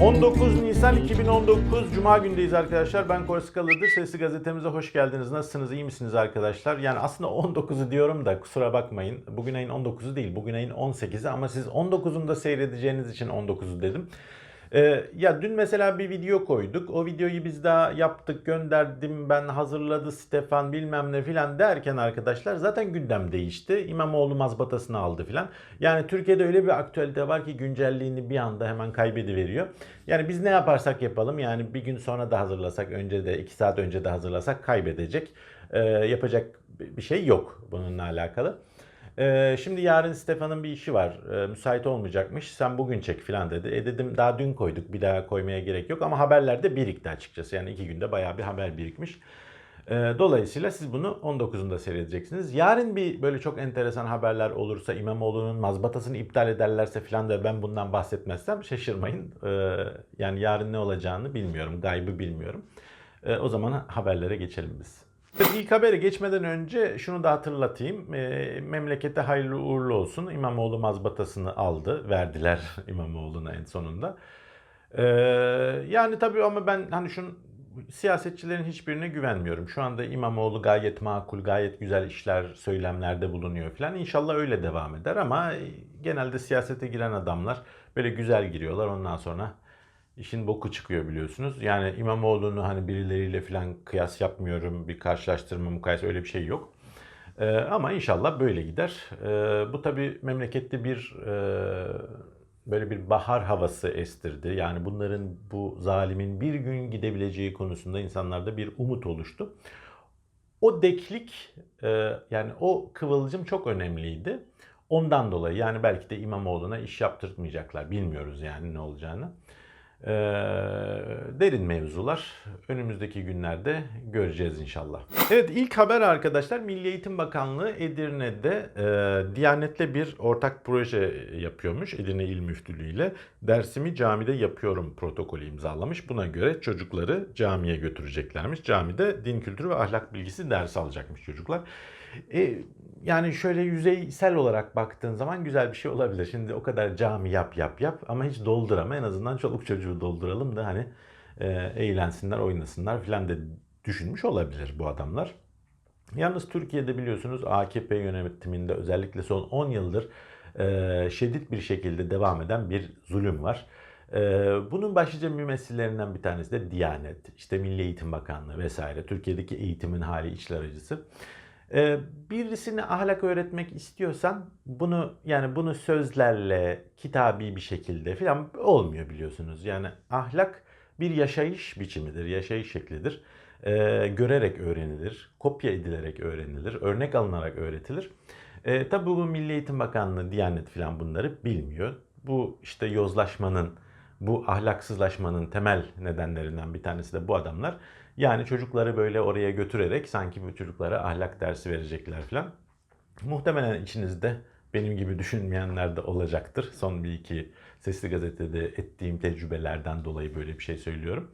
19 Nisan 2019 Cuma gündeyiz arkadaşlar. Ben Korskalı'dır. Sesli gazetemize hoş geldiniz. Nasılsınız? iyi misiniz arkadaşlar? Yani aslında 19'u diyorum da kusura bakmayın. Bugün ayın 19'u değil. Bugün ayın 18'i ama siz 19'unda seyredeceğiniz için 19'u dedim. Ee, ya dün mesela bir video koyduk. O videoyu biz daha yaptık, gönderdim ben, hazırladı Stefan bilmem ne filan derken arkadaşlar zaten gündem değişti. İmamoğlu mazbatasını aldı filan. Yani Türkiye'de öyle bir aktüelite var ki güncelliğini bir anda hemen kaybediveriyor. Yani biz ne yaparsak yapalım yani bir gün sonra da hazırlasak, önce de iki saat önce de hazırlasak kaybedecek. Ee, yapacak bir şey yok bununla alakalı. Ee, şimdi yarın Stefan'ın bir işi var. Ee, müsait olmayacakmış. Sen bugün çek falan dedi. E dedim daha dün koyduk. Bir daha koymaya gerek yok. Ama haberlerde birikti açıkçası. Yani iki günde bayağı bir haber birikmiş. Ee, dolayısıyla siz bunu 19'unda seyredeceksiniz. Yarın bir böyle çok enteresan haberler olursa İmamoğlu'nun mazbatasını iptal ederlerse falan da ben bundan bahsetmezsem şaşırmayın. Ee, yani yarın ne olacağını bilmiyorum. Gaybı bilmiyorum. Ee, o zaman haberlere geçelim biz. Tabii habere geçmeden önce şunu da hatırlatayım. E, memlekete hayırlı uğurlu olsun. İmamoğlu mazbatasını aldı. Verdiler İmamoğlu'na en sonunda. E, yani tabii ama ben hani şun siyasetçilerin hiçbirine güvenmiyorum. Şu anda İmamoğlu gayet makul, gayet güzel işler, söylemlerde bulunuyor falan. İnşallah öyle devam eder ama genelde siyasete giren adamlar böyle güzel giriyorlar. Ondan sonra işin boku çıkıyor biliyorsunuz. Yani İmamoğlu'nu hani birileriyle falan kıyas yapmıyorum. Bir karşılaştırma mukayese öyle bir şey yok. Ee, ama inşallah böyle gider. Ee, bu tabii memlekette bir e, böyle bir bahar havası estirdi. Yani bunların bu zalimin bir gün gidebileceği konusunda insanlarda bir umut oluştu. O deklik e, yani o kıvılcım çok önemliydi. Ondan dolayı yani belki de İmamoğlu'na iş yaptırtmayacaklar. Bilmiyoruz yani ne olacağını. Ee, derin mevzular. Önümüzdeki günlerde göreceğiz inşallah. Evet ilk haber arkadaşlar Milli Eğitim Bakanlığı Edirne'de e, Diyanet'le bir ortak proje yapıyormuş. Edirne İl Müftülüğü ile dersimi camide yapıyorum protokolü imzalamış. Buna göre çocukları camiye götüreceklermiş. Camide din kültürü ve ahlak bilgisi ders alacakmış çocuklar. E, yani şöyle yüzeysel olarak baktığın zaman güzel bir şey olabilir. Şimdi o kadar cami yap yap yap ama hiç doldurama. En azından çoluk çocuğu dolduralım da hani e, eğlensinler, oynasınlar filan de düşünmüş olabilir bu adamlar. Yalnız Türkiye'de biliyorsunuz AKP yönetiminde özellikle son 10 yıldır e, şiddet bir şekilde devam eden bir zulüm var. E, bunun başlıca mümessillerinden bir tanesi de Diyanet, işte Milli Eğitim Bakanlığı vesaire. Türkiye'deki eğitimin hali içler acısı. Ee, birisine ahlak öğretmek istiyorsan bunu yani bunu sözlerle kitabi bir şekilde falan olmuyor biliyorsunuz. Yani ahlak bir yaşayış biçimidir, yaşayış şeklidir. Ee, görerek öğrenilir, kopya edilerek öğrenilir, örnek alınarak öğretilir. Ee, tabii bu Milli Eğitim Bakanlığı, Diyanet falan bunları bilmiyor. Bu işte yozlaşmanın, bu ahlaksızlaşmanın temel nedenlerinden bir tanesi de bu adamlar. Yani çocukları böyle oraya götürerek sanki bu çocuklara ahlak dersi verecekler falan. Muhtemelen içinizde benim gibi düşünmeyenler de olacaktır. Son bir iki sesli gazetede ettiğim tecrübelerden dolayı böyle bir şey söylüyorum.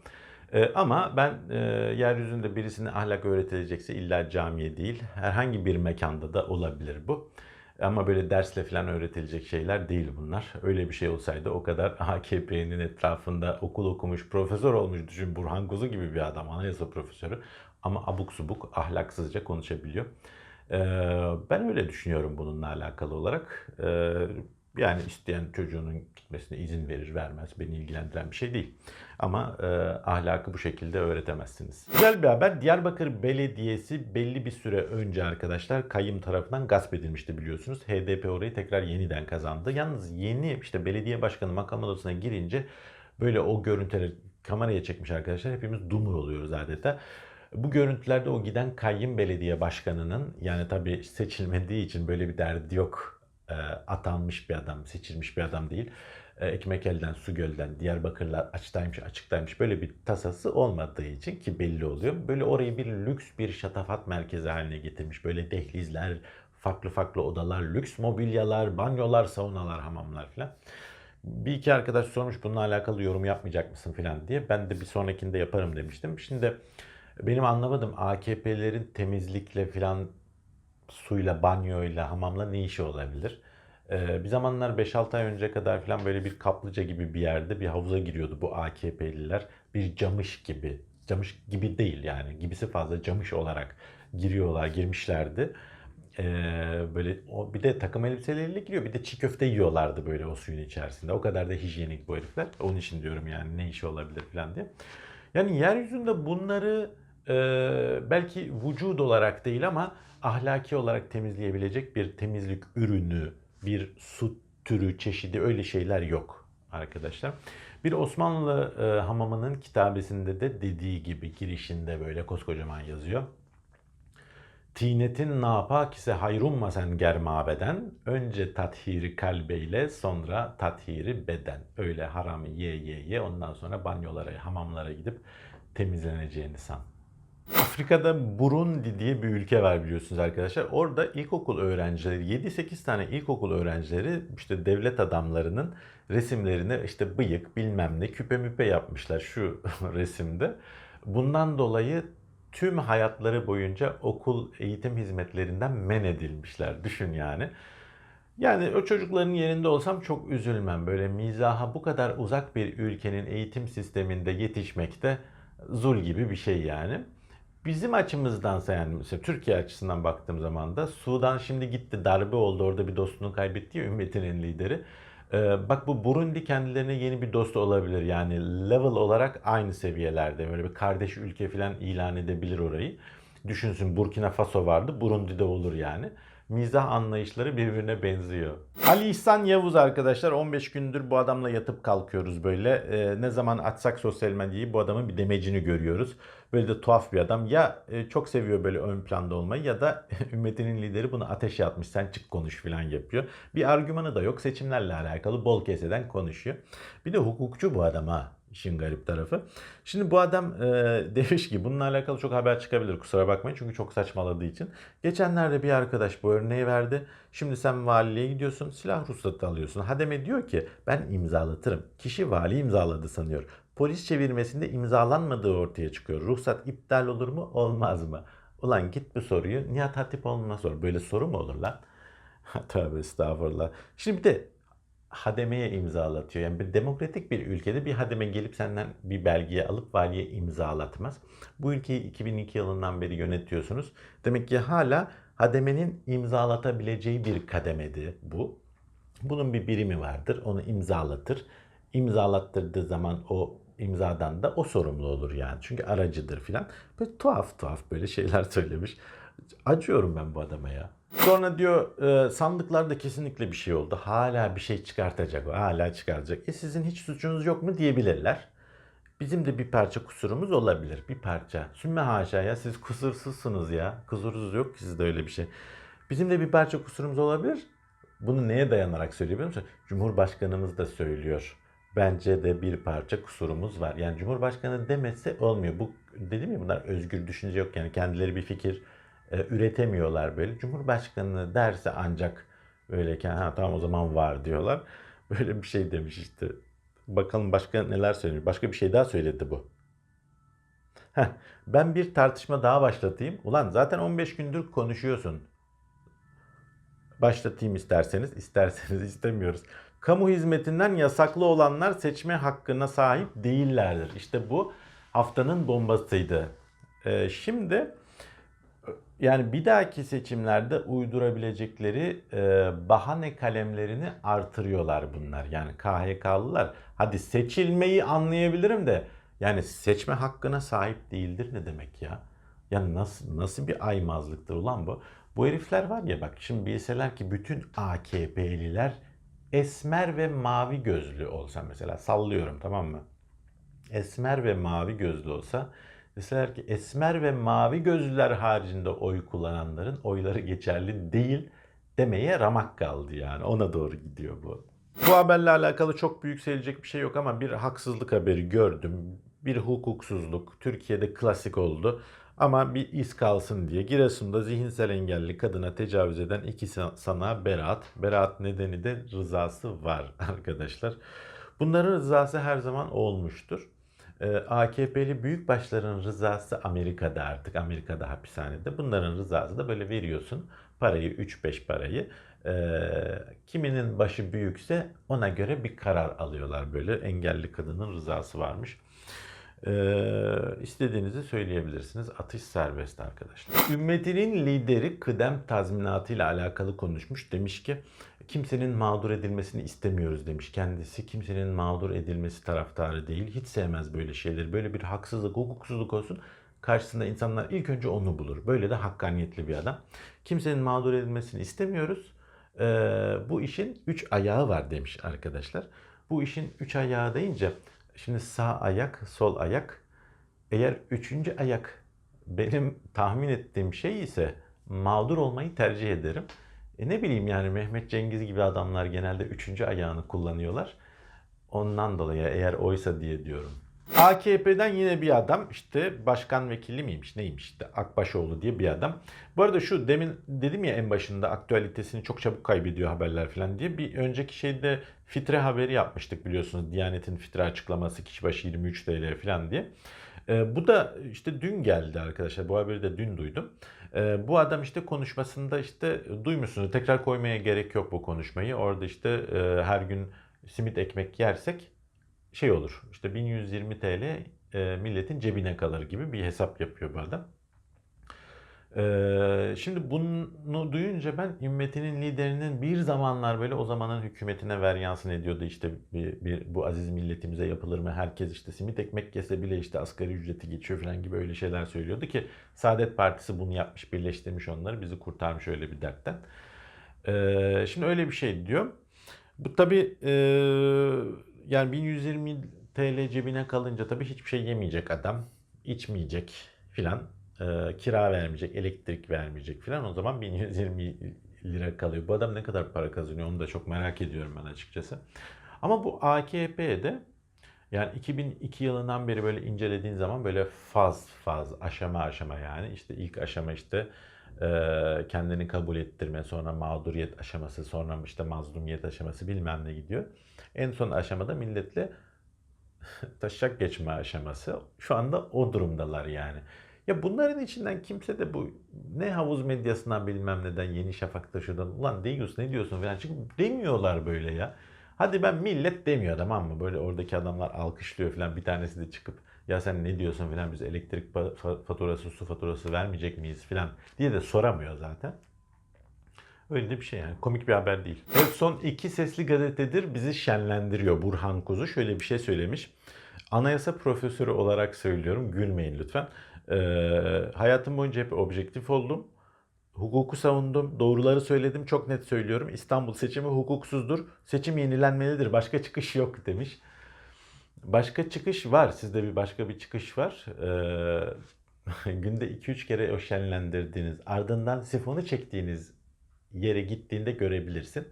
Ee, ama ben e, yeryüzünde birisine ahlak öğretilecekse illa camiye değil, herhangi bir mekanda da olabilir bu. Ama böyle dersle falan öğretilecek şeyler değil bunlar. Öyle bir şey olsaydı o kadar AKP'nin etrafında okul okumuş, profesör olmuş düşün Burhan Kuzu gibi bir adam, anayasa profesörü. Ama abuk subuk, ahlaksızca konuşabiliyor. Ee, ben öyle düşünüyorum bununla alakalı olarak. Ee, yani isteyen çocuğunun gitmesine izin verir vermez beni ilgilendiren bir şey değil. Ama e, ahlakı bu şekilde öğretemezsiniz. Güzel bir haber. Diyarbakır Belediyesi belli bir süre önce arkadaşlar kayyım tarafından gasp edilmişti biliyorsunuz. HDP orayı tekrar yeniden kazandı. Yalnız yeni işte belediye başkanı makam odasına girince böyle o görüntüleri kameraya çekmiş arkadaşlar. Hepimiz dumur oluyoruz adeta. Bu görüntülerde o giden kayyım belediye başkanının yani tabii seçilmediği için böyle bir derdi yok atanmış bir adam, seçilmiş bir adam değil. E, ekmek elden, su gölden, Diyarbakırlar açtaymış, açıktaymış böyle bir tasası olmadığı için ki belli oluyor. Böyle orayı bir lüks bir şatafat merkezi haline getirmiş. Böyle dehlizler, farklı farklı odalar, lüks mobilyalar, banyolar, saunalar, hamamlar falan. Bir iki arkadaş sormuş bununla alakalı yorum yapmayacak mısın falan diye. Ben de bir sonrakinde yaparım demiştim. Şimdi benim anlamadım AKP'lerin temizlikle falan suyla, banyoyla, hamamla ne işi olabilir? Ee, bir zamanlar 5-6 ay önce kadar falan böyle bir kaplıca gibi bir yerde bir havuza giriyordu bu AKP'liler. Bir camış gibi. Camış gibi değil yani. Gibisi fazla camış olarak giriyorlar, girmişlerdi. Ee, böyle o, bir de takım elbiseleriyle giriyor. Bir de çiğ köfte yiyorlardı böyle o suyun içerisinde. O kadar da hijyenik bu herifler. Onun için diyorum yani ne işi olabilir falan diye. Yani yeryüzünde bunları e, belki vücut olarak değil ama ahlaki olarak temizleyebilecek bir temizlik ürünü, bir su türü, çeşidi öyle şeyler yok arkadaşlar. Bir Osmanlı e, hamamının kitabesinde de dediği gibi girişinde böyle koskocaman yazıyor. Tinetin napak ise hayrumma sen germabeden. Önce tathiri kalbeyle sonra tathiri beden. Öyle haramı ye ye ye ondan sonra banyolara, hamamlara gidip temizleneceğini san. Afrika'da Burundi diye bir ülke var biliyorsunuz arkadaşlar. Orada ilkokul öğrencileri, 7-8 tane ilkokul öğrencileri işte devlet adamlarının resimlerini işte bıyık bilmem ne küpe müpe yapmışlar şu resimde. Bundan dolayı tüm hayatları boyunca okul eğitim hizmetlerinden men edilmişler. Düşün yani. Yani o çocukların yerinde olsam çok üzülmem. Böyle mizaha bu kadar uzak bir ülkenin eğitim sisteminde yetişmekte zul gibi bir şey yani. Bizim açımızdansa yani mesela Türkiye açısından baktığım zaman da Sudan şimdi gitti darbe oldu orada bir dostunu kaybetti ya ümmetinin lideri. Ee, bak bu Burundi kendilerine yeni bir dost olabilir. Yani level olarak aynı seviyelerde. Böyle bir kardeş ülke falan ilan edebilir orayı. Düşünsün Burkina Faso vardı. Burundi de olur yani. Mizah anlayışları birbirine benziyor. Ali İhsan Yavuz arkadaşlar 15 gündür bu adamla yatıp kalkıyoruz böyle. Ee, ne zaman açsak sosyal medyayı bu adamın bir demecini görüyoruz. Böyle de tuhaf bir adam. Ya e, çok seviyor böyle ön planda olmayı ya da ümmetinin lideri bunu ateşe atmış sen çık konuş falan yapıyor. Bir argümanı da yok. Seçimlerle alakalı bol keseden konuşuyor. Bir de hukukçu bu adam ha. İşin garip tarafı. Şimdi bu adam e, demiş ki bununla alakalı çok haber çıkabilir kusura bakmayın çünkü çok saçmaladığı için. Geçenlerde bir arkadaş bu örneği verdi. Şimdi sen valiliğe gidiyorsun silah ruhsatı alıyorsun. Hademe diyor ki ben imzalatırım. Kişi vali imzaladı sanıyor. Polis çevirmesinde imzalanmadığı ortaya çıkıyor. Ruhsat iptal olur mu olmaz mı? Ulan git bu soruyu Nihat Hatipoğlu'na sor. Böyle soru mu olur lan? Tövbe estağfurullah. Şimdi bir de hademeye imzalatıyor. Yani bir demokratik bir ülkede bir hademe gelip senden bir belgeyi alıp valiye imzalatmaz. Bu ülkeyi 2002 yılından beri yönetiyorsunuz. Demek ki hala hademenin imzalatabileceği bir kademedi bu. Bunun bir birimi vardır. Onu imzalatır. İmzalattırdığı zaman o imzadan da o sorumlu olur yani. Çünkü aracıdır filan. Böyle tuhaf tuhaf böyle şeyler söylemiş. Acıyorum ben bu adama ya. Sonra diyor e, sandıklarda kesinlikle bir şey oldu. Hala bir şey çıkartacak o. Hala çıkaracak. E sizin hiç suçunuz yok mu diyebilirler. Bizim de bir parça kusurumuz olabilir. Bir parça. Sümme haşa ya siz kusursuzsunuz ya. Kusurunuz yok ki sizde öyle bir şey. Bizim de bir parça kusurumuz olabilir. Bunu neye dayanarak söylüyor biliyor musun? Cumhurbaşkanımız da söylüyor. Bence de bir parça kusurumuz var. Yani Cumhurbaşkanı demese olmuyor. Bu dedim ya bunlar özgür düşünce yok. Yani kendileri bir fikir e, üretemiyorlar böyle. Cumhurbaşkanı derse ancak öyleyken ha tamam o zaman var diyorlar. Böyle bir şey demiş işte. Bakalım başka neler söylemiş. Başka bir şey daha söyledi bu. Heh, ben bir tartışma daha başlatayım. Ulan zaten 15 gündür konuşuyorsun. Başlatayım isterseniz, isterseniz istemiyoruz. Kamu hizmetinden yasaklı olanlar seçme hakkına sahip değillerdir. İşte bu haftanın bombasıydı. Ee, şimdi yani bir dahaki seçimlerde uydurabilecekleri e, bahane kalemlerini artırıyorlar bunlar. Yani KHK'lılar hadi seçilmeyi anlayabilirim de yani seçme hakkına sahip değildir ne demek ya? Yani nasıl nasıl bir aymazlıktır ulan bu? Bu herifler var ya bak şimdi bilseler ki bütün AKP'liler esmer ve mavi gözlü olsa mesela sallıyorum tamam mı? Esmer ve mavi gözlü olsa deseler ki esmer ve mavi gözlüler haricinde oy kullananların oyları geçerli değil demeye ramak kaldı yani. Ona doğru gidiyor bu. Bu haberle alakalı çok büyük söyleyecek bir şey yok ama bir haksızlık haberi gördüm. Bir hukuksuzluk. Türkiye'de klasik oldu. Ama bir iz kalsın diye Giresun'da zihinsel engelli kadına tecavüz eden iki sana beraat. Beraat nedeni de rızası var arkadaşlar. Bunların rızası her zaman olmuştur. Ee, AKP'li büyükbaşların rızası Amerika'da artık. Amerika'da hapishanede. Bunların rızası da böyle veriyorsun parayı 3-5 parayı. Ee, kiminin başı büyükse ona göre bir karar alıyorlar böyle. Engelli kadının rızası varmış. Ee, istediğinizi söyleyebilirsiniz. Atış serbest arkadaşlar. Ümmetinin lideri kıdem tazminatı ile alakalı konuşmuş. Demiş ki kimsenin mağdur edilmesini istemiyoruz demiş kendisi. Kimsenin mağdur edilmesi taraftarı değil. Hiç sevmez böyle şeyleri. Böyle bir haksızlık, hukuksuzluk olsun. Karşısında insanlar ilk önce onu bulur. Böyle de hakkaniyetli bir adam. Kimsenin mağdur edilmesini istemiyoruz. Ee, bu işin üç ayağı var demiş arkadaşlar. Bu işin üç ayağı deyince şimdi sağ ayak, sol ayak. Eğer üçüncü ayak benim tahmin ettiğim şey ise mağdur olmayı tercih ederim. E ne bileyim yani Mehmet Cengiz gibi adamlar genelde üçüncü ayağını kullanıyorlar. Ondan dolayı eğer oysa diye diyorum. AKP'den yine bir adam işte başkan vekili miymiş neymiş işte Akbaşoğlu diye bir adam. Bu arada şu demin dedim ya en başında aktüalitesini çok çabuk kaybediyor haberler falan diye. Bir önceki şeyde fitre haberi yapmıştık biliyorsunuz. Diyanet'in fitre açıklaması kişi başı 23 TL falan diye. Ee, bu da işte dün geldi arkadaşlar. Bu haberi de dün duydum. Ee, bu adam işte konuşmasında işte duymuşsunuz. Tekrar koymaya gerek yok bu konuşmayı. Orada işte e, her gün simit ekmek yersek şey olur. İşte 1120 TL e, milletin cebine kalır gibi bir hesap yapıyor bu adam. Ee, şimdi bunu duyunca ben ümmetinin liderinin bir zamanlar böyle o zamanın hükümetine veryansın ediyordu işte bir, bir, bu aziz milletimize yapılır mı herkes işte simit ekmek yese bile işte asgari ücreti geçiyor falan gibi öyle şeyler söylüyordu ki Saadet Partisi bunu yapmış birleştirmiş onları bizi kurtarmış öyle bir dertten. Ee, şimdi öyle bir şey diyor. Bu tabi e, yani 1120 TL cebine kalınca tabii hiçbir şey yemeyecek adam, içmeyecek filan, e, kira vermeyecek, elektrik vermeyecek filan. O zaman 1120 lira kalıyor. Bu adam ne kadar para kazanıyor onu da çok merak ediyorum ben açıkçası. Ama bu AKP'de yani 2002 yılından beri böyle incelediğin zaman böyle faz faz aşama aşama yani işte ilk aşama işte kendini kabul ettirme sonra mağduriyet aşaması sonra işte mazlumiyet aşaması bilmem ne gidiyor. En son aşamada milletle taşak geçme aşaması. Şu anda o durumdalar yani. Ya bunların içinden kimse de bu ne havuz medyasından bilmem neden Yeni Şafak'ta şuradan ulan diyorsun ne diyorsun falan çıkıp demiyorlar böyle ya. Hadi ben millet demiyor tamam mı? Böyle oradaki adamlar alkışlıyor falan bir tanesi de çıkıp ya sen ne diyorsun falan biz elektrik faturası su faturası vermeyecek miyiz falan diye de soramıyor zaten. Öyle de bir şey yani. Komik bir haber değil. Evet son iki sesli gazetedir bizi şenlendiriyor Burhan Kuzu. Şöyle bir şey söylemiş. Anayasa profesörü olarak söylüyorum. Gülmeyin lütfen. Ee, hayatım boyunca hep objektif oldum. Hukuku savundum. Doğruları söyledim. Çok net söylüyorum. İstanbul seçimi hukuksuzdur. Seçim yenilenmelidir. Başka çıkış yok demiş. Başka çıkış var. Sizde bir başka bir çıkış var. Ee, günde 2-3 kere o şenlendirdiğiniz, ardından sifonu çektiğiniz yere gittiğinde görebilirsin.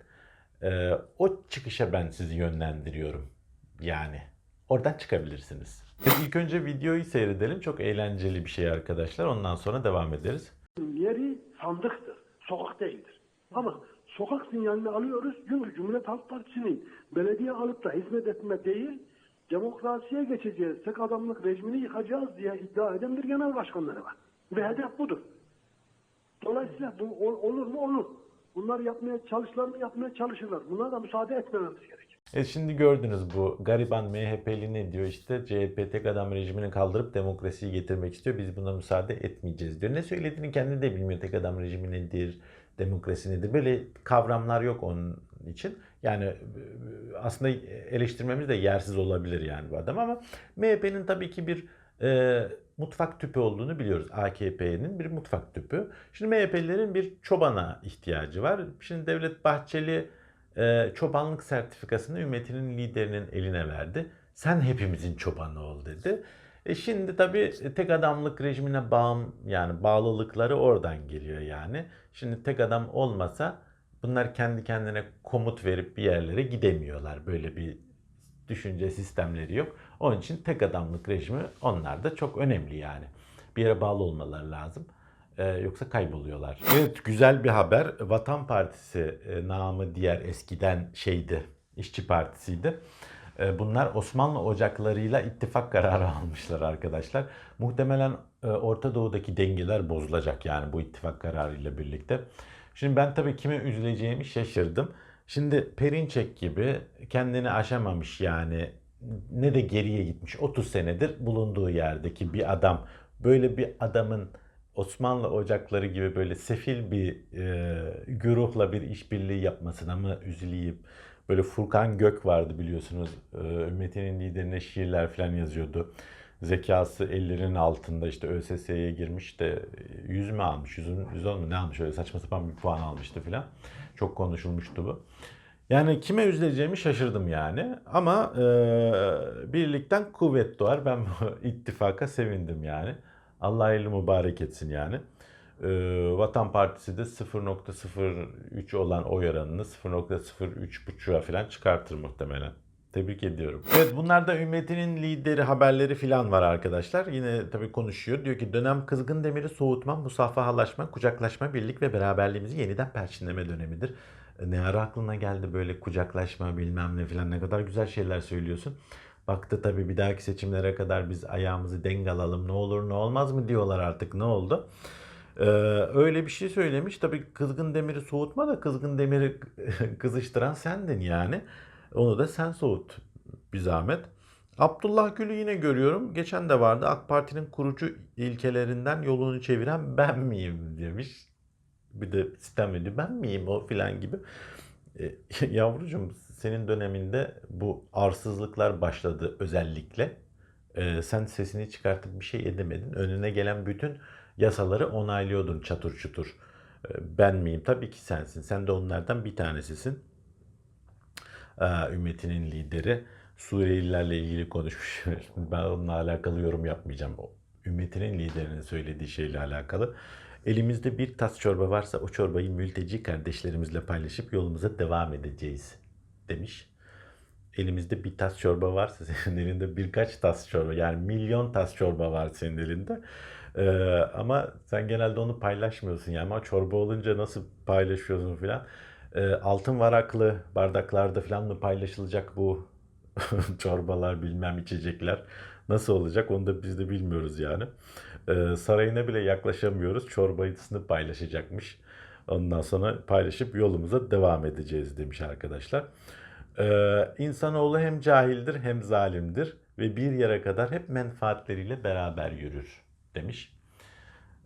Ee, o çıkışa ben sizi yönlendiriyorum. Yani oradan çıkabilirsiniz. Peki ilk önce videoyu seyredelim. Çok eğlenceli bir şey arkadaşlar. Ondan sonra devam ederiz. Yeri sandıktır, sokak değildir. Ama sokak sinyalini alıyoruz çünkü Cumhuriyet Halk Partisi'nin belediye alıp da hizmet etme değil, demokrasiye geçeceğiz, tek adamlık rejimini yıkacağız diye iddia eden bir genel başkanları var. Ve hedef budur. Dolayısıyla bu olur mu? Olur. Bunlar yapmaya çalışırlar yapmaya çalışırlar. Bunlara da müsaade etmememiz gerek. E şimdi gördünüz bu gariban MHP'li ne diyor işte CHP tek adam rejimini kaldırıp demokrasiyi getirmek istiyor. Biz buna müsaade etmeyeceğiz diyor. Ne söylediğini kendi de bilmiyor. Tek adam rejimi nedir, demokrasi nedir böyle kavramlar yok onun için. Yani aslında eleştirmemiz de yersiz olabilir yani bu adam ama MHP'nin tabii ki bir e, mutfak tüpü olduğunu biliyoruz. AKP'nin bir mutfak tüpü. Şimdi MHP'lilerin bir çobana ihtiyacı var. Şimdi Devlet Bahçeli e, çobanlık sertifikasını ümmetinin liderinin eline verdi. Sen hepimizin çobanı ol dedi. E şimdi tabii tek adamlık rejimine bağım yani bağlılıkları oradan geliyor yani. Şimdi tek adam olmasa bunlar kendi kendine komut verip bir yerlere gidemiyorlar. Böyle bir düşünce sistemleri yok. Onun için tek adamlık rejimi onlar da çok önemli yani. Bir yere bağlı olmaları lazım. Ee, yoksa kayboluyorlar. Evet güzel bir haber. Vatan Partisi e, namı diğer eskiden şeydi. İşçi Partisi'ydi. E, bunlar Osmanlı ocaklarıyla ittifak kararı almışlar arkadaşlar. Muhtemelen e, Orta Doğu'daki dengeler bozulacak yani bu ittifak kararıyla birlikte. Şimdi ben tabii kime üzüleceğimi şaşırdım. Şimdi Perinçek gibi kendini aşamamış yani ne de geriye gitmiş 30 senedir bulunduğu yerdeki bir adam. Böyle bir adamın Osmanlı ocakları gibi böyle sefil bir e, güruhla bir işbirliği yapmasına mı üzüleyim? Böyle Furkan Gök vardı biliyorsunuz. E, ümmetinin liderine şiirler falan yazıyordu. Zekası ellerinin altında işte ÖSS'ye girmiş de 100 mü almış, 100, 110 mu ne almış öyle saçma sapan bir puan almıştı filan. Çok konuşulmuştu bu. Yani kime üzüleceğimi şaşırdım yani. Ama e, birlikten kuvvet doğar. Ben ittifaka sevindim yani. Allah hayırlı mübarek etsin yani. E, Vatan Partisi de 0.03 olan oy oranını 0.03.5'a falan çıkartır muhtemelen. Tebrik ediyorum. Evet bunlar da ümmetinin lideri haberleri falan var arkadaşlar. Yine tabii konuşuyor. Diyor ki dönem kızgın demiri soğutma, musafahalaşma, kucaklaşma, birlik ve beraberliğimizi yeniden perçinleme dönemidir. E, Ne ara aklına geldi böyle kucaklaşma bilmem ne falan ne kadar güzel şeyler söylüyorsun. Baktı tabii bir dahaki seçimlere kadar biz ayağımızı denk alalım ne olur ne olmaz mı diyorlar artık ne oldu? Ee, öyle bir şey söylemiş. Tabii kızgın demiri soğutma da kızgın demiri kızıştıran sendin yani. Onu da sen soğut bir zahmet. Abdullah Gül'ü yine görüyorum. Geçen de vardı. AK Parti'nin kurucu ilkelerinden yolunu çeviren ben miyim demiş. Bir de sitem ediyor. Ben miyim o filan gibi. E, yavrucuğum senin döneminde bu arsızlıklar başladı özellikle. E, sen sesini çıkartıp bir şey edemedin. Önüne gelen bütün yasaları onaylıyordun çatır çutur. E, ben miyim? Tabii ki sensin. Sen de onlardan bir tanesisin. Aa, ümmetinin lideri Suriyelilerle ilgili konuşmuş. ben onunla alakalı yorum yapmayacağım. Ümmetinin liderinin söylediği şeyle alakalı. Elimizde bir tas çorba varsa o çorbayı mülteci kardeşlerimizle paylaşıp yolumuza devam edeceğiz demiş. Elimizde bir tas çorba varsa senin elinde birkaç tas çorba yani milyon tas çorba var senin elinde. Ee, ama sen genelde onu paylaşmıyorsun yani ama çorba olunca nasıl paylaşıyorsun filan. Ee, altın varaklı bardaklarda falan mı paylaşılacak bu çorbalar bilmem içecekler nasıl olacak onu da biz de bilmiyoruz yani. Ee, sarayına bile yaklaşamıyoruz çorbayısını paylaşacakmış. Ondan sonra paylaşıp yolumuza devam edeceğiz demiş arkadaşlar. Ee, insanoğlu hem cahildir hem zalimdir ve bir yere kadar hep menfaatleriyle beraber yürür demiş.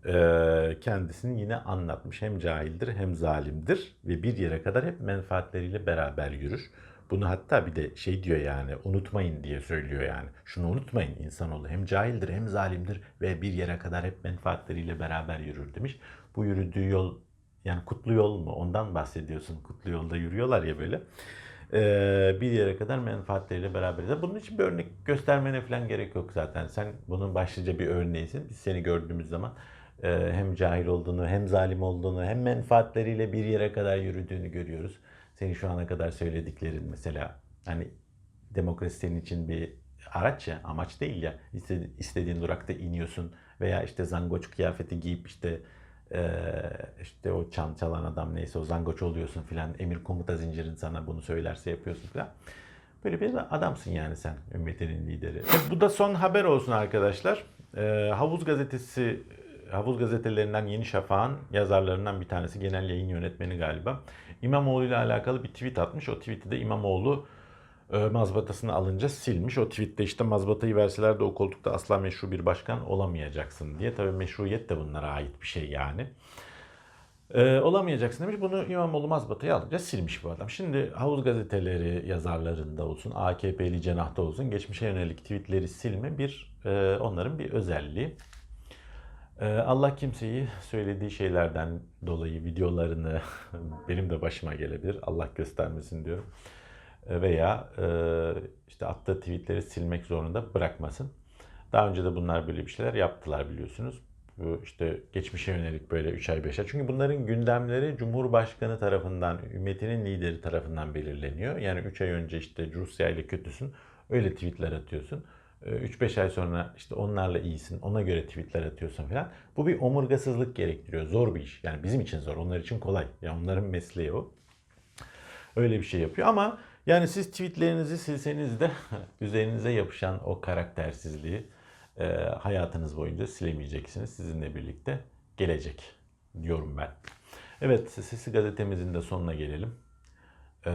Ee, kendisini yine anlatmış. Hem cahildir hem zalimdir ve bir yere kadar hep menfaatleriyle beraber yürür. Bunu hatta bir de şey diyor yani unutmayın diye söylüyor yani. Şunu unutmayın insanoğlu hem cahildir hem zalimdir ve bir yere kadar hep menfaatleriyle beraber yürür demiş. Bu yürüdüğü yol yani kutlu yol mu ondan bahsediyorsun. Kutlu yolda yürüyorlar ya böyle. Ee, bir yere kadar menfaatleriyle beraber. Bunun için bir örnek göstermene falan gerek yok zaten. Sen bunun başlıca bir örneğisin. Biz seni gördüğümüz zaman hem cahil olduğunu, hem zalim olduğunu, hem menfaatleriyle bir yere kadar yürüdüğünü görüyoruz. Senin şu ana kadar söylediklerin mesela hani demokrasi senin için bir araç ya, amaç değil ya. İstedi- istediğin durakta iniyorsun veya işte zangoç kıyafeti giyip işte e, işte o çan çalan adam neyse o zangoç oluyorsun filan. Emir komuta zincirin sana bunu söylerse yapıyorsun filan. Böyle bir adamsın yani sen ümmetinin lideri. Bu da son haber olsun arkadaşlar. Havuz gazetesi Havuz gazetelerinden Yeni Şafak'ın yazarlarından bir tanesi, genel yayın yönetmeni galiba. İmamoğlu ile alakalı bir tweet atmış. O tweet'i de İmamoğlu e, mazbatasını alınca silmiş. O tweette işte mazbatayı verseler de o koltukta asla meşru bir başkan olamayacaksın diye. Tabii meşruiyet de bunlara ait bir şey yani. Ee, olamayacaksın demiş. Bunu İmamoğlu mazbatayı alınca silmiş bu adam. Şimdi havuz gazeteleri yazarlarında olsun, AKP'li cenahta olsun geçmişe yönelik tweetleri silme bir e, onların bir özelliği. Ee, Allah kimseyi söylediği şeylerden dolayı videolarını benim de başıma gelebilir. Allah göstermesin diyorum. Ee, Veya e, işte attığı tweetleri silmek zorunda bırakmasın. Daha önce de bunlar böyle bir şeyler yaptılar biliyorsunuz. Bu işte geçmişe yönelik böyle 3 ay 5 ay. Çünkü bunların gündemleri Cumhurbaşkanı tarafından, ümmetinin lideri tarafından belirleniyor. Yani 3 ay önce işte Rusya ile kötüsün. Öyle tweetler atıyorsun. 3-5 ay sonra işte onlarla iyisin, ona göre tweetler atıyorsun falan. Bu bir omurgasızlık gerektiriyor. Zor bir iş. Yani bizim için zor, onlar için kolay. Yani onların mesleği o. Öyle bir şey yapıyor ama yani siz tweetlerinizi silseniz de üzerinize yapışan o karaktersizliği e, hayatınız boyunca silemeyeceksiniz. Sizinle birlikte gelecek diyorum ben. Evet, Sesi gazetemizin de sonuna gelelim. Ee,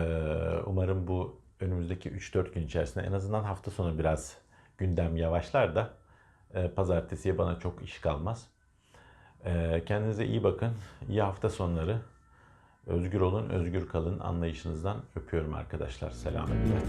umarım bu önümüzdeki 3-4 gün içerisinde en azından hafta sonu biraz gündem yavaşlar da e, pazartesiye bana çok iş kalmaz. Ee, kendinize iyi bakın. İyi hafta sonları. Özgür olun, özgür kalın anlayışınızdan öpüyorum arkadaşlar. Selametle.